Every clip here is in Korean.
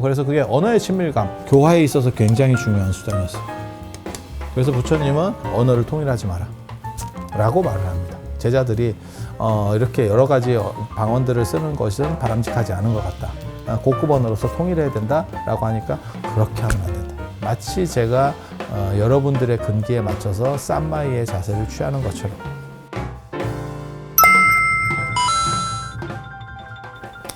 그래서 그게 언어의 친밀감, 교화에 있어서 굉장히 중요한 수단이었어요. 그래서 부처님은 언어를 통일하지 마라. 라고 말을 합니다. 제자들이 어, 이렇게 여러 가지 어, 방언들을 쓰는 것은 바람직하지 않은 것 같다. 아, 고급 언어로서 통일해야 된다. 라고 하니까 그렇게 하면 안 된다. 마치 제가 어, 여러분들의 근기에 맞춰서 쌈마이의 자세를 취하는 것처럼.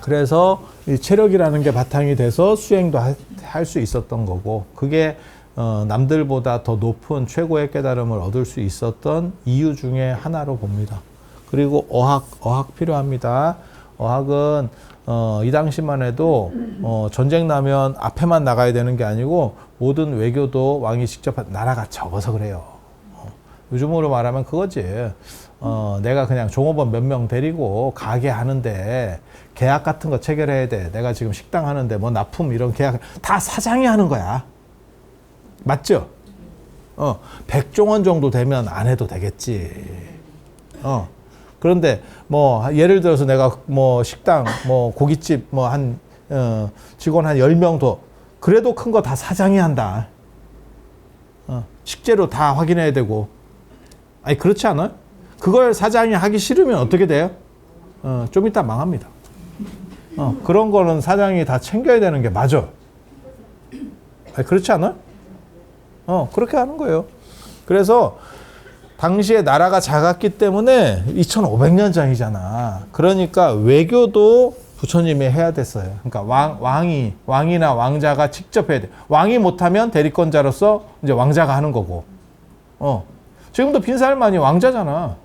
그래서 이 체력이라는 게 바탕이 돼서 수행도 할 수 있었던 거고 그게 어, 남들보다 더 높은 최고의 깨달음을 얻을 수 있었던 이유 중에 하나로 봅니다. 그리고 어학 어학 필요합니다. 어학은 어, 이 당시만 해도 어, 전쟁 나면 앞에만 나가야 되는 게 아니고 모든 외교도 왕이 직접 하- 나라가 적어서 그래요. 어, 요즘으로 말하면 그거지. 어, 내가 그냥 종업원 몇 명 데리고 가게 하는데 계약 같은 거 체결해야 돼. 내가 지금 식당 하는데 뭐 납품 이런 계약 다 사장이 하는 거야. 맞죠? 어, 백종원 정도 되면 안 해도 되겠지. 어. 그런데 뭐 예를 들어서 내가 뭐 식당 뭐 고깃집 뭐 한 어, 직원 한 10명 더 그래도 큰 거 다 사장이 한다. 어, 식재료 다 확인해야 되고. 아니 그렇지 않아요? 그걸 사장이 하기 싫으면 어떻게 돼요? 어, 좀 이따 망합니다. 어, 그런 거는 사장이 다 챙겨야 되는 게 맞아. 아니, 그렇지 않아요? 어, 그렇게 하는 거예요. 그래서 당시에 나라가 작았기 때문에 2500년 전이잖아. 그러니까 외교도 부처님이 해야 됐어요. 그러니까 왕, 왕이, 왕이나 왕자가 직접 해야 돼. 왕이 못하면 대리권자로서 이제 왕자가 하는 거고. 어. 지금도 빈 살만이 왕자잖아.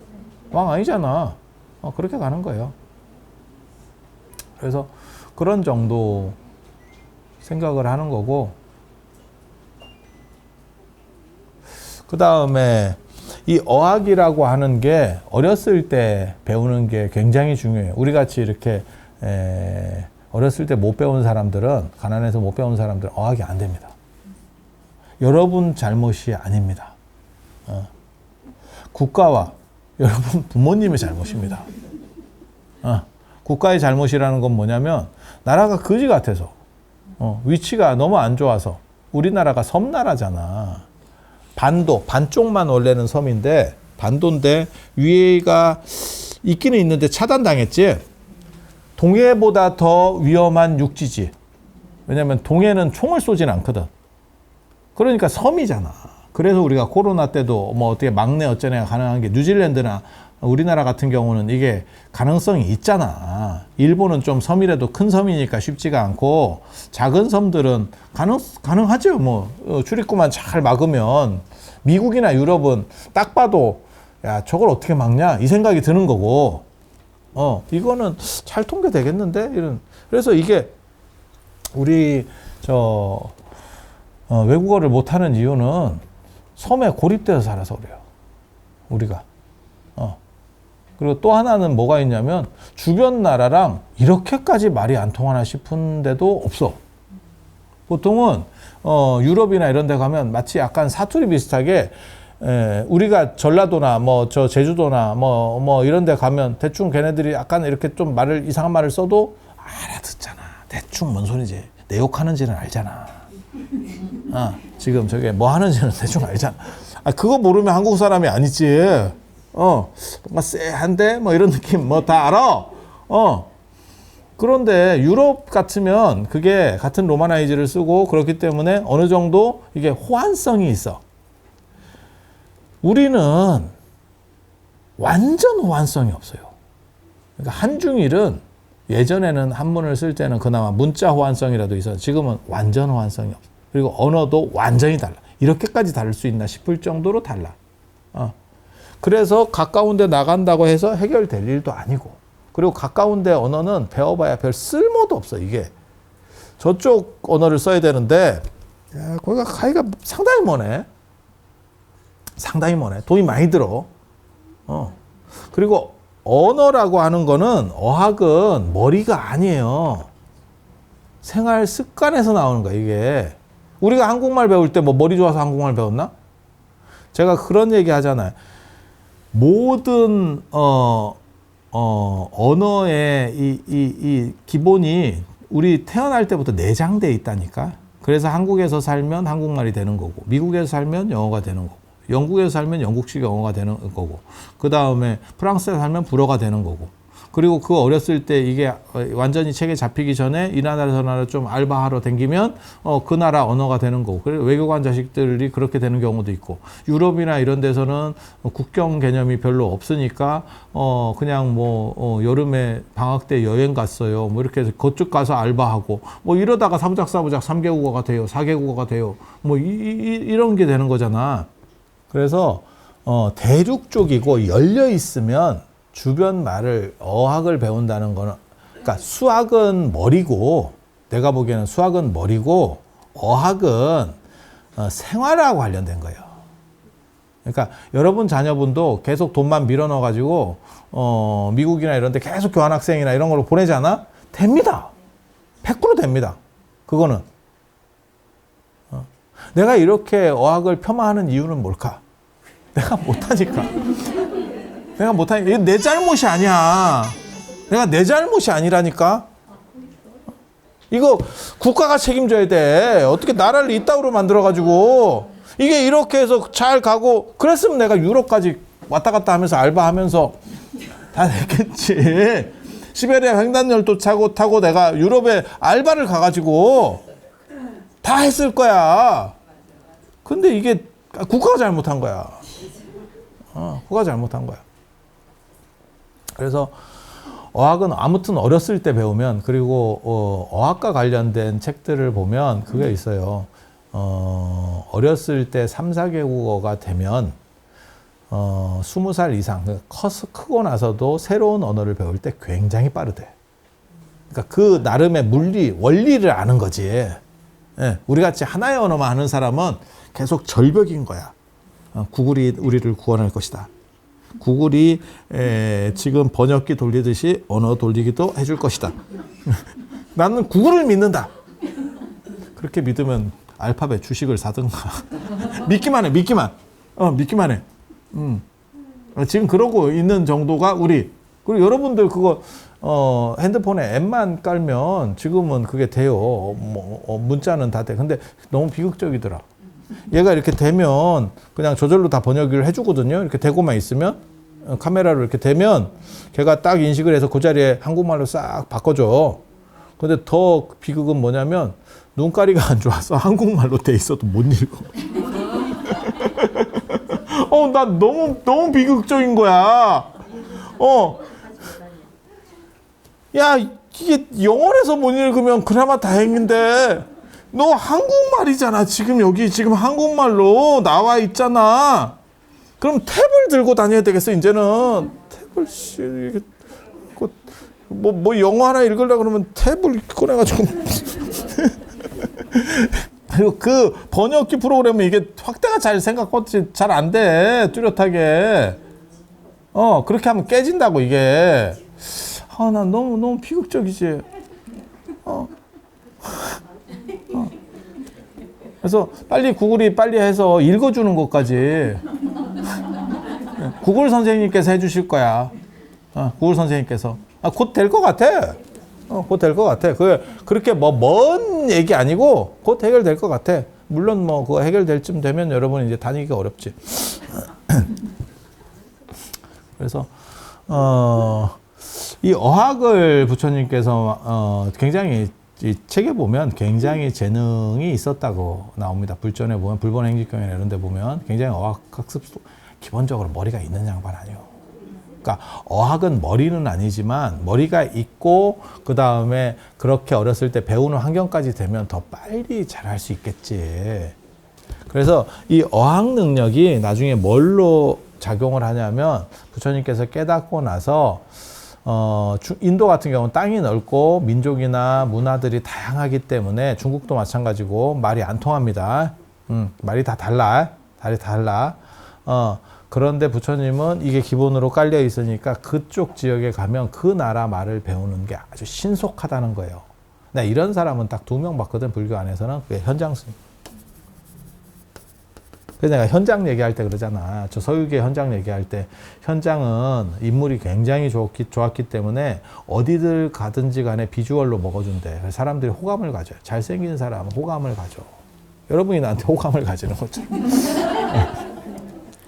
왕 아니잖아. 어, 그렇게 가는 거예요. 그래서 그런 정도 생각을 하는 거고, 그 다음에 이 어학이라고 하는 게 어렸을 때 배우는 게 굉장히 중요해요. 우리 같이 이렇게 에, 어렸을 때 못 배운 사람들은 가난해서 못 배운 사람들은 어학이 안 됩니다. 여러분 잘못이 아닙니다. 어. 국가와 여러분 부모님의 잘못입니다. 어. 국가의 잘못이라는 건 뭐냐면 나라가 거지 같아서 어, 위치가 너무 안 좋아서 우리나라가 섬나라잖아. 반도 반쪽만 원래는 섬인데 반도인데 위에가 있기는 있는데 차단당했지. 동해보다 더 위험한 육지지. 왜냐면 동해는 총을 쏘진 않거든. 그러니까 섬이잖아. 그래서 우리가 코로나 때도 뭐 어떻게 막내 어쩌냐 가능한 게 뉴질랜드나 우리나라 같은 경우는 이게 가능성이 있잖아. 일본은 좀 섬이라도 큰 섬이니까 쉽지가 않고 작은 섬들은 가능 가능하죠. 뭐 어, 출입구만 잘 막으면 미국이나 유럽은 딱 봐도 야 저걸 어떻게 막냐 이 생각이 드는 거고. 어 이거는 잘 통과되겠는데 이런 그래서 이게 우리 저 어, 외국어를 못하는 이유는 섬에 고립돼서 살아서 그래요. 우리가. 어. 그리고 또 하나는 뭐가 있냐면 주변 나라랑 이렇게까지 말이 안 통하나 싶은데도 없어. 보통은 어, 유럽이나 이런 데 가면 마치 약간 사투리 비슷하게 에, 우리가 전라도나 뭐 저 제주도나 뭐뭐 이런 데 가면 대충 걔네들이 약간 이렇게 좀 말을 이상한 말을 써도 알아듣잖아. 대충 뭔 소리지. 내 욕하는지는 알잖아. 아, 지금 저게 뭐 하는지는 대충 알잖아. 아, 그거 모르면 한국 사람이 아니지. 어, 뭔가 쎄한데? 뭐 이런 느낌, 뭐 다 알아. 어. 그런데 유럽 같으면 그게 같은 로마나이즈를 쓰고 그렇기 때문에 어느 정도 이게 호환성이 있어. 우리는 완전 호환성이 없어요. 그러니까 한중일은 예전에는 한문을 쓸 때는 그나마 문자 호환성이라도 있어. 지금은 완전 호환성이 없어. 그리고 언어도 완전히 달라. 이렇게까지 다를 수 있나 싶을 정도로 달라. 어. 그래서 가까운 데 나간다고 해서 해결될 일도 아니고. 그리고 가까운 데 언어는 배워봐야 별 쓸모도 없어, 이게. 저쪽 언어를 써야 되는데, 야, 거기가 가기가 상당히 머네. 상당히 머네. 돈이 많이 들어. 어. 그리고 언어라고 하는 거는 어학은 머리가 아니에요. 생활 습관에서 나오는 거야, 이게. 우리가 한국말 배울 때 뭐 머리 좋아서 한국말 배웠나? 제가 그런 얘기 하잖아요. 모든, 어, 어, 언어의 이, 이, 이 기본이 우리 태어날 때부터 내장돼 있다니까. 그래서 한국에서 살면 한국말이 되는 거고, 미국에서 살면 영어가 되는 거고, 영국에서 살면 영국식 영어가 되는 거고, 그 다음에 프랑스에 살면 불어가 되는 거고, 그리고 그 어렸을 때 이게 완전히 책에 잡히기 전에 이 나라 저 나라 좀 알바하러 댕기면 어 그 나라 언어가 되는 거고 그리고 외교관 자식들이 그렇게 되는 경우도 있고 유럽이나 이런 데서는 국경 개념이 별로 없으니까 어 그냥 뭐 어, 여름에 방학 때 여행 갔어요. 뭐 이렇게 해서 그쪽 가서 알바하고 뭐 이러다가 사부작 사부작 삼개국어가 돼요 사개국어가 돼요. 뭐 이, 이, 이런 게 되는 거잖아. 그래서 어, 대륙 쪽이고 열려 있으면 주변 말을 어학을 배운다는 거는 그러니까 수학은 머리고 내가 보기에는 수학은 머리고 어학은 어, 생활하고 관련된 거예요. 그러니까 여러분 자녀분도 계속 돈만 밀어 넣어 가지고 어, 미국이나 이런 데 계속 교환학생이나 이런 걸로 보내잖아. 됩니다. 100% 됩니다. 그거는 어. 내가 이렇게 어학을 폄하하는 이유는 뭘까? 내가 못하니까. 내가 못하니까. 이게 내 잘못이 아니야. 내가 내 잘못이 아니라니까. 이거 국가가 책임져야 돼. 어떻게 나라를 이따위로 만들어가지고. 이게 이렇게 해서 잘 가고, 그랬으면 내가 유럽까지 왔다 갔다 하면서 알바하면서 다 됐겠지. 시베리아 횡단열도 타고, 타고 내가 유럽에 알바를 가가지고 다 했을 거야. 근데 이게 국가가 잘못한 거야. 어, 국가가 잘못한 거야. 그래서 어학은 아무튼 어렸을 때 배우면 그리고 어, 어학과 관련된 책들을 보면 그게 있어요. 어, 어렸을 때 3, 4개국어가 되면 어, 20살 이상 그 커서 크고 나서도 새로운 언어를 배울 때 굉장히 빠르대. 그러니까 그 나름의 물리 원리를 아는 거지. 예, 우리 같이 하나의 언어만 아는 사람은 계속 절벽인 거야. 어, 구글이 우리를 구원할 것이다. 구글이 에, 지금 번역기 돌리듯이 언어 돌리기도 해줄 것이다. 나는 구글을 믿는다. 그렇게 믿으면 알파벳 주식을 사든가. 믿기만 해, 믿기만. 어, 믿기만 해. 음. 어, 지금 그러고 있는 정도가 우리. 그리고 여러분들 그거 어, 핸드폰에 앱만 깔면 지금은 그게 돼요. 뭐, 어, 문자는 다 돼. 근데 너무 비극적이더라. 얘가 이렇게 되면 그냥 저절로 다 번역을 해주거든요. 이렇게 대고만 있으면 어, 카메라로 이렇게 되면 걔가 딱 인식을 해서 그 자리에 한국말로 싹 바꿔줘. 근데 더 비극은 뭐냐면 눈가리가 안 좋아서 한국말로 돼 있어도 못 읽어. 어, 나 너무 너무 비극적인 거야. 어, 야 이게 영어에서 못 읽으면 그나마 다행인데 너 한국말이잖아. 지금 여기 지금 한국말로 나와 있잖아. 그럼 탭을 들고 다녀야 되겠어. 이제는 탭을 씨 이게 뭐뭐 뭐 영어 하나 읽으려 그러면 탭을 꺼내가지고 그리고 그 번역기 프로그램은 이게 확대가 잘 생각보다 잘 안 돼. 뚜렷하게. 어 그렇게 하면 깨진다고 이게. 아 나 너무 너무 비극적이지. 어. 그래서 빨리 구글이 빨리 해서 읽어주는 것까지 구글 선생님께서 해주실 거야. 어, 구글 선생님께서 아, 곧 될 것 같아. 어, 곧 될 것 같아. 그 그렇게 뭐 먼 얘기 아니고 곧 해결될 것 같아. 물론 뭐 그거 해결될 쯤 되면 여러분 이제 다니기가 어렵지. 그래서 어, 이 어학을 부처님께서 어, 굉장히 이 책에 보면 굉장히 재능이 있었다고 나옵니다. 불전에 보면 불본 행직경이나 이런 데 보면 굉장히 어학 학습 기본적으로 머리가 있는 양반 아니에요. 그러니까 어학은 머리는 아니지만 머리가 있고 그 다음에 그렇게 어렸을 때 배우는 환경까지 되면 더 빨리 잘할 수 있겠지. 그래서 이 어학 능력이 나중에 뭘로 작용을 하냐면 부처님께서 깨닫고 나서 어, 주- 인도 같은 경우는 땅이 넓고 민족이나 문화들이 다양하기 때문에 중국도 마찬가지고 말이 안 통합니다. 음, 말이 다 달라. 달이 달라. 어, 그런데 부처님은 이게 기본으로 깔려 있으니까 그쪽 지역에 가면 그 나라 말을 배우는 게 아주 신속하다는 거예요. 나 이런 사람은 딱 두 명 봤거든, 불교 안에서는. 그게 현장 스님. 그래서 내가 현장 얘기할 때 그러잖아. 저 서유계 현장 얘기할 때 현장은 인물이 굉장히 좋기, 좋았기 때문에 어디들 가든지 간에 비주얼로 먹어준대. 사람들이 호감을 가져요. 잘생긴 사람은 호감을 가져. 여러분이 나한테 호감을 가지는 거죠.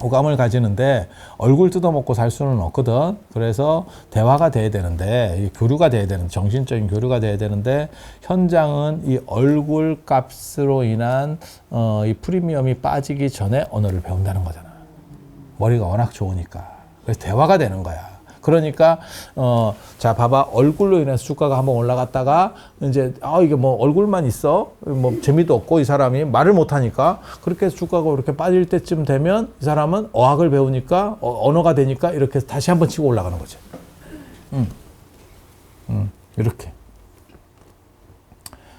호감을 가지는데 얼굴 뜯어먹고 살 수는 없거든. 그래서 대화가 돼야 되는데 이 교류가 돼야 되는 정신적인 교류가 돼야 되는데 현장은 이 얼굴 값으로 인한 어, 이 프리미엄이 빠지기 전에 언어를 배운다는 거잖아. 머리가 워낙 좋으니까. 그래서 대화가 되는 거야. 그러니까 어 자 봐봐 얼굴로 인해서 주가가 한번 올라갔다가 이제 아 이게 뭐 얼굴만 있어 뭐 재미도 없고 이 사람이 말을 못 하니까 그렇게 해서 주가가 이렇게 빠질 때쯤 되면 이 사람은 어학을 배우니까 어, 언어가 되니까 이렇게 다시 한번 치고 올라가는 거지. 음. 음. 이렇게.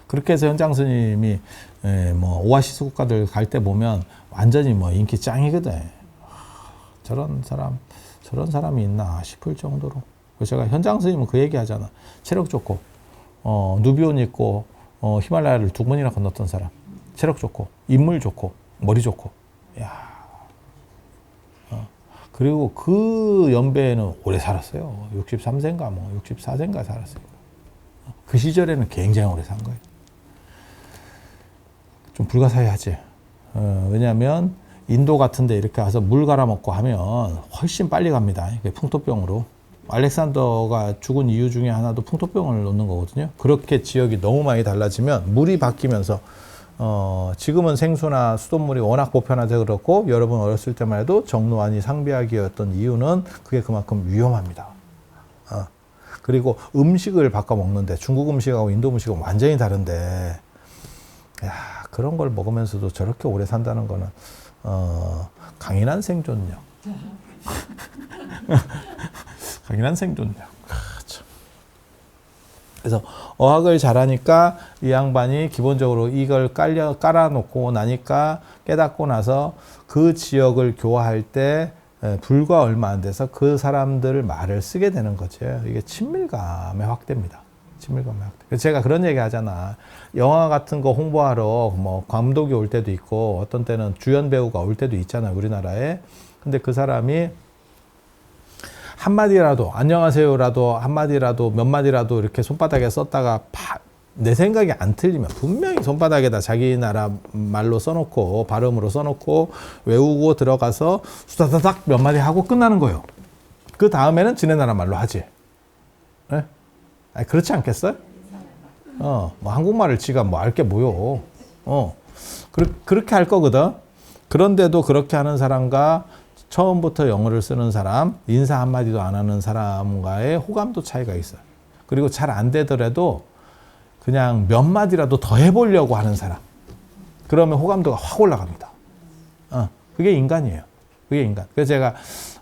그렇게 해서 현장 스님이 에, 뭐 오아시스 국가들 갈 때 보면 완전히 뭐 인기 짱이거든. 하, 저런 사람 저런 사람이 있나 싶을 정도로. 제가 현장 스님은 그 얘기 하잖아. 체력 좋고, 어, 누비온 있고, 어, 히말라야를 두 번이나 건넜던 사람. 체력 좋고, 인물 좋고, 머리 좋고. 야 어. 그리고 그 연배에는 오래 살았어요. 63세인가 뭐 64세인가 살았어요. 그 시절에는 굉장히 오래 산 거예요. 좀 불가사의하지. 어, 왜냐하면 인도 같은데 이렇게 와서 물 갈아 먹고 하면 훨씬 빨리 갑니다. 풍토병으로. 알렉산더가 죽은 이유 중에 하나도 풍토병을 놓는 거거든요. 그렇게 지역이 너무 많이 달라지면 물이 바뀌면서 어, 지금은 생수나 수돗물이 워낙 보편화돼 그렇고 여러분 어렸을 때만 해도 정로안이 상비약이었던 이유는 그게 그만큼 위험합니다. 어. 그리고 음식을 바꿔 먹는데 중국 음식하고 인도 음식은 완전히 다른데 야, 그런 걸 먹으면서도 저렇게 오래 산다는 거는 어, 강인한 생존력. 강인한 생존력. 그래서 어학을 잘하니까 이 양반이 기본적으로 이걸 깔려 깔아놓고 나니까 깨닫고 나서 그 지역을 교화할 때 에, 불과 얼마 안 돼서 그 사람들 말을 쓰게 되는 거죠. 이게 친밀감의 확대입니다. 확대. 그래서 제가 그런 얘기 하잖아. 영화 같은 거 홍보하러 뭐 감독이 올 때도 있고 어떤 때는 주연 배우가 올 때도 있잖아요. 우리나라에. 근데 그 사람이 한마디라도 안녕하세요라도 한마디라도 몇 마디라도 이렇게 손바닥에 썼다가 파, 내 생각이 안 틀리면 분명히 손바닥에다 자기 나라 말로 써놓고 발음으로 써놓고 외우고 들어가서 수다다닥 몇 마디 하고 끝나는 거예요. 그 다음에는 지네 나라 말로 하지. 네? 아니, 그렇지 않겠어요? 어, 뭐 한국말을 지가 뭐 알 게 뭐요. 어, 그, 그렇게 할 거거든. 그런데도 그렇게 하는 사람과 처음부터 영어를 쓰는 사람, 인사 한마디도 안 하는 사람과의 호감도 차이가 있어요. 그리고 잘 안 되더라도 그냥 몇 마디라도 더 해보려고 하는 사람. 그러면 호감도가 확 올라갑니다. 어, 그게 인간이에요. 그게 인간. 그래서 제가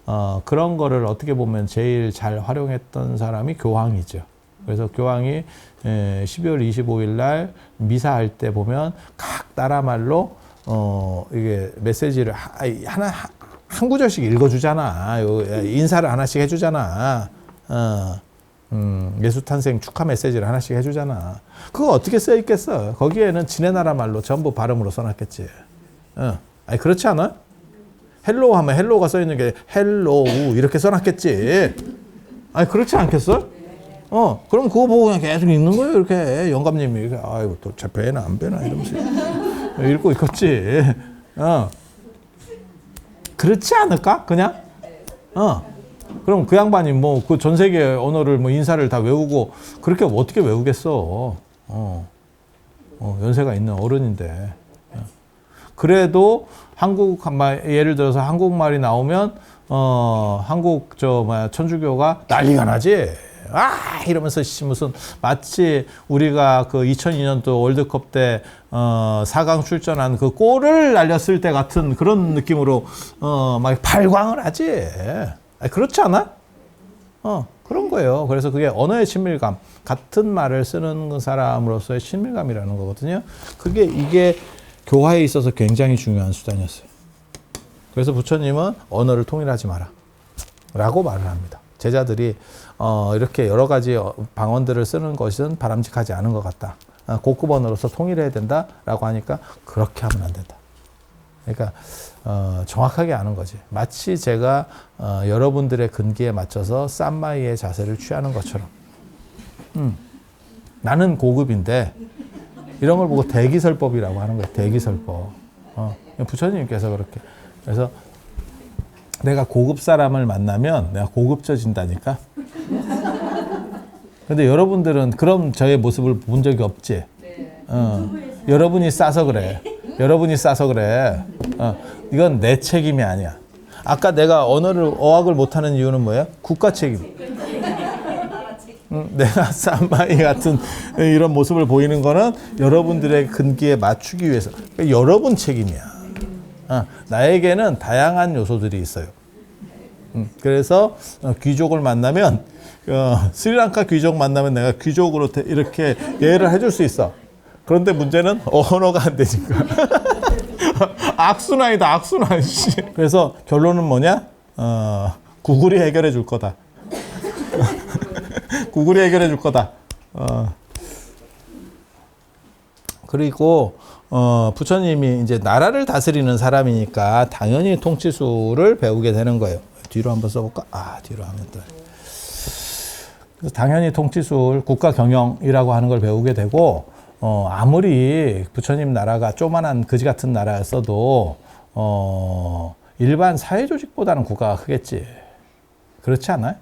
어, 그런 거를 어떻게 보면 제일 잘 활용했던 사람이 교황이죠. 그래서 교황이 에, 12월 25일 날 미사할 때 보면 각 나라 말로 어, 이게 메시지를 하, 하나 한 구절씩 읽어주잖아. 요, 인사를 하나씩 해주잖아. 어, 음, 예수 탄생 축하 메시지를 하나씩 해주잖아. 그거 어떻게 써 있겠어? 거기에는 지네 나라 말로 전부 발음으로 써놨겠지. 어, 아니 그렇지 않아? 헬로우 하면 헬로우가 써 있는 게 헬로우 이렇게 써놨겠지. 아니 그렇지 않겠어? 어, 그럼 그거 보고 그냥 계속 읽는 거예요. 이렇게 영감님이 아이고 또제 배나 안 배나 이러면서 읽고 있겠지. 어. 그렇지 않을까? 그냥? 어. 그럼 그 양반이 뭐 그 전 세계 언어를 뭐 인사를 다 외우고 그렇게 어떻게 외우겠어? 어. 어, 연세가 있는 어른인데. 어. 그래도 한국 예를 들어서 한국말이 나오면 어, 한국 저 뭐야 천주교가 난리가 나지. 아 이러면서 씨 무슨 마치 우리가 그 2002년도 월드컵 때 어, 4강 출전한 그 골을 날렸을 때 같은 그런 느낌으로 어, 막 발광을 하지. 아니, 그렇지 않아? 어, 그런 거예요. 그래서 그게 언어의 친밀감, 같은 말을 쓰는 사람으로서의 친밀감이라는 거거든요. 그게 이게 교화에 있어서 굉장히 중요한 수단이었어요. 그래서 부처님은 언어를 통일하지 마라. 라고 말을 합니다. 제자들이 어, 이렇게 여러 가지 어, 방언들을 쓰는 것은 바람직하지 않은 것 같다. 어, 고급 언어로서 통일해야 된다라고 하니까 그렇게 하면 안 된다. 그러니까 어, 정확하게 아는 거지. 마치 제가 어, 여러분들의 근기에 맞춰서 쌈마이의 자세를 취하는 것처럼. 음, 나는 고급인데 이런 걸 보고 대기설법이라고 하는 거예요. 대기설법. 어, 부처님께서 그렇게. 그래서 내가 고급 사람을 만나면 내가 고급져진다니까. 근데 여러분들은 그런 저의 모습을 본 적이 없지. 어, 여러분이 싸서 그래. 여러분이 싸서 그래. 어, 이건 내 책임이 아니야. 아까 내가 언어를 어학을 못하는 이유는 뭐예요? 국가 책임. 음, 내가 쌈마이 같은 이런 모습을 보이는 거는 여러분들의 근기에 맞추기 위해서 그러니까 여러분 책임이야. 어, 나에게는 다양한 요소들이 있어요. 음, 그래서 어, 귀족을 만나면 어, 스리랑카 귀족 만나면 내가 귀족으로 대- 이렇게 예를 해줄 수 있어. 그런데 문제는 언어가 안 되니까. 악순환이다, 악순환. 씨. 그래서 결론은 뭐냐? 어, 구글이 해결해 줄 거다. 구글이 해결해 줄 거다. 어. 그리고 어, 부처님이 이제 나라를 다스리는 사람이니까 당연히 통치수를 배우게 되는 거예요. 뒤로 한번 써볼까? 아, 뒤로 하면 또. 그래서 당연히 통치술, 국가 경영이라고 하는 걸 배우게 되고, 어, 아무리 부처님 나라가 조만한 그지 같은 나라였어도, 어, 일반 사회조직보다는 국가가 크겠지. 그렇지 않아요?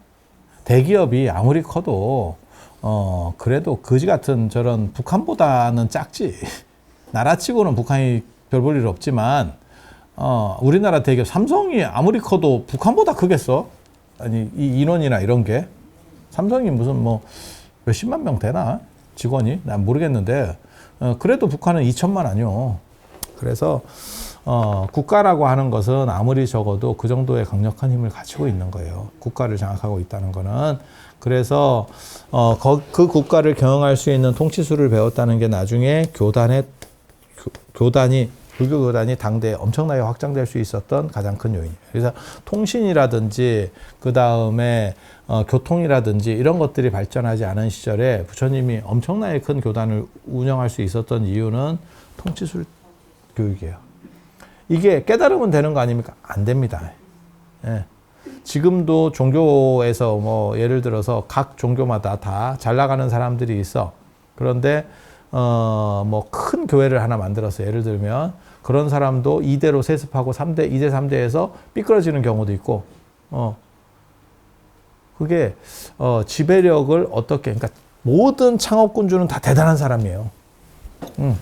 대기업이 아무리 커도, 어, 그래도 그지 같은 저런 북한보다는 작지. 나라치고는 북한이 별 볼 일 없지만, 어, 우리나라 대기업 삼성이 아무리 커도 북한보다 크겠어? 아니, 이 인원이나 이런 게. 삼성이 무슨 뭐 몇십만 명 되나? 직원이? 난 모르겠는데, 어, 그래도 북한은 2천만 아니요. 그래서, 어, 국가라고 하는 것은 아무리 적어도 그 정도의 강력한 힘을 가지고 있는 거예요. 국가를 장악하고 있다는 거는. 그래서, 어, 거- 그 국가를 경영할 수 있는 통치수를 배웠다는 게 나중에 교단의, 교, 교단이, 불교 교단이 당대에 엄청나게 확장될 수 있었던 가장 큰 요인이에요. 그래서 통신이라든지, 그 다음에 어, 교통이라든지 이런 것들이 발전하지 않은 시절에 부처님이 엄청나게 큰 교단을 운영할 수 있었던 이유는 통치술 교육이에요. 이게 깨달으면 되는 거 아닙니까? 안 됩니다. 예. 지금도 종교에서 뭐 예를 들어서 각 종교마다 다 잘 나가는 사람들이 있어. 그런데 어 뭐 큰 교회를 하나 만들어서 예를 들면 그런 사람도 2대로 세습하고 3대, 2대, 3대에서 삐뚤어지는 경우도 있고 어 그게 어, 지배력을 어떻게 그러니까 모든 창업군주는 다 대단한 사람이에요. 음.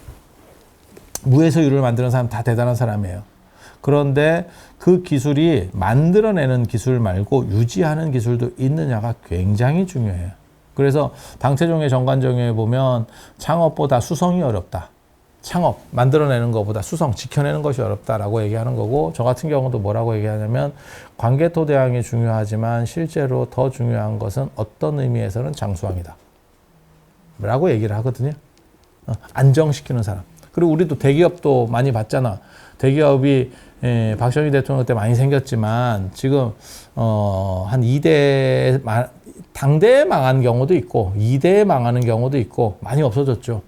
무에서 유를 만드는 사람 다 대단한 사람이에요. 그런데 그 기술이 만들어내는 기술 말고 유지하는 기술도 있느냐가 굉장히 중요해요. 그래서 당체종의 정관정에 보면 창업보다 수성이 어렵다. 창업 만들어내는 것보다 수성 지켜내는 것이 어렵다라고 얘기하는 거고 저 같은 경우도 뭐라고 얘기하냐면 관계토 대항이 중요하지만 실제로 더 중요한 것은 어떤 의미에서는 장수왕이다. 라고 얘기를 하거든요. 어, 안정시키는 사람. 그리고 우리도 대기업도 많이 봤잖아. 대기업이 예, 박정희 대통령 때 많이 생겼지만 지금 어, 한 2대 당대에 망한 경우도 있고 2대에 망하는 경우도 있고 많이 없어졌죠.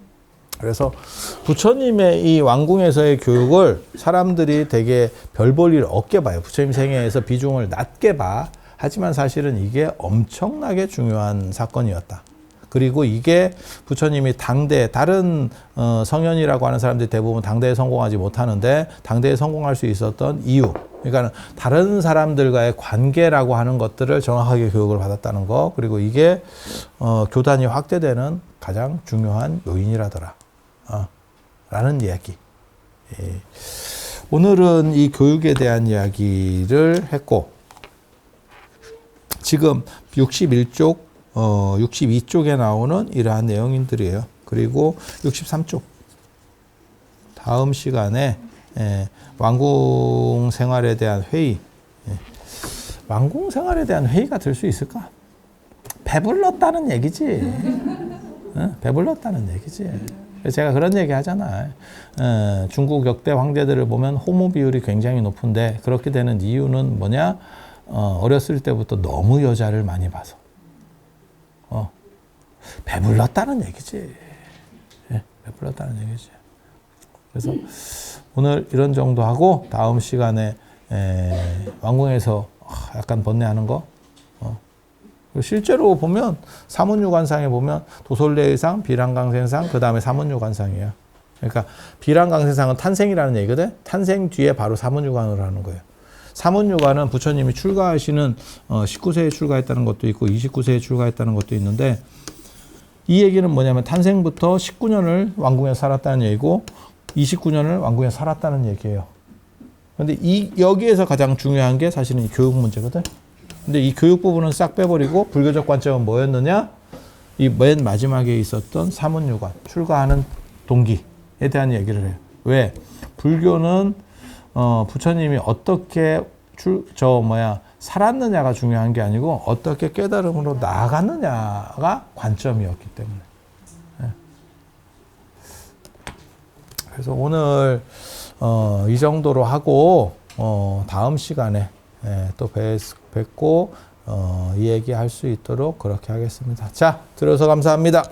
그래서 부처님의 이 왕궁에서의 교육을 사람들이 되게 별 볼 일 없게 봐요. 부처님 생애에서 비중을 낮게 봐. 하지만 사실은 이게 엄청나게 중요한 사건이었다. 그리고 이게 부처님이 당대 다른 어, 성현이라고 하는 사람들이 대부분 당대에 성공하지 못하는데 당대에 성공할 수 있었던 이유. 그러니까 다른 사람들과의 관계라고 하는 것들을 정확하게 교육을 받았다는 거. 그리고 이게 어, 교단이 확대되는 가장 중요한 요인이라더라. 어, 라는 이야기. 예. 오늘은 이 교육에 대한 이야기를 했고, 지금 61쪽, 어, 62쪽에 나오는 이러한 내용들이에요. 그리고 63쪽. 다음 시간에, 예, 왕궁 생활에 대한 회의. 예. 왕궁 생활에 대한 회의가 될 수 있을까? 배불렀다는 얘기지. 어? 배불렀다는 얘기지. 제가 그런 얘기 하잖아. 어, 중국 역대 황제들을 보면 호모 비율이 굉장히 높은데 그렇게 되는 이유는 뭐냐? 어, 어렸을 때부터 너무 여자를 많이 봐서. 어, 배불렀다는 얘기지. 예, 배불렀다는 얘기지. 그래서 오늘 이런 정도 하고 다음 시간에 에, 왕궁에서 아, 약간 번뇌하는 거. 어. 실제로 보면 사문유관상에 보면 도솔례의상, 비랑강생상, 그 다음에 사문유관상이에요. 그러니까 비랑강생상은 탄생이라는 얘기거든. 탄생 뒤에 바로 사문유관으로 하는 거예요. 사문유관은 부처님이 출가하시는 어, 19세에 출가했다는 것도 있고 29세에 출가했다는 것도 있는데 이 얘기는 뭐냐면 탄생부터 19년을 왕궁에 살았다는 얘기고 29년을 왕궁에 살았다는 얘기예요. 근데 이 여기에서 가장 중요한 게 사실은 이 교육 문제거든. 근데 이 교육 부분은 싹 빼버리고 불교적 관점은 뭐였느냐? 이 맨 마지막에 있었던 사문유관 출가하는 동기에 대한 얘기를 해요. 왜? 불교는 어, 부처님이 어떻게 출, 저 뭐야 살았느냐가 중요한 게 아니고 어떻게 깨달음으로 나아갔느냐가 관점이었기 때문에. 그래서 오늘 어, 이 정도로 하고 어, 다음 시간에 예, 또 뵙, 뵙고 어, 이 얘기 할 수 있도록 그렇게 하겠습니다. 자, 들어서 감사합니다.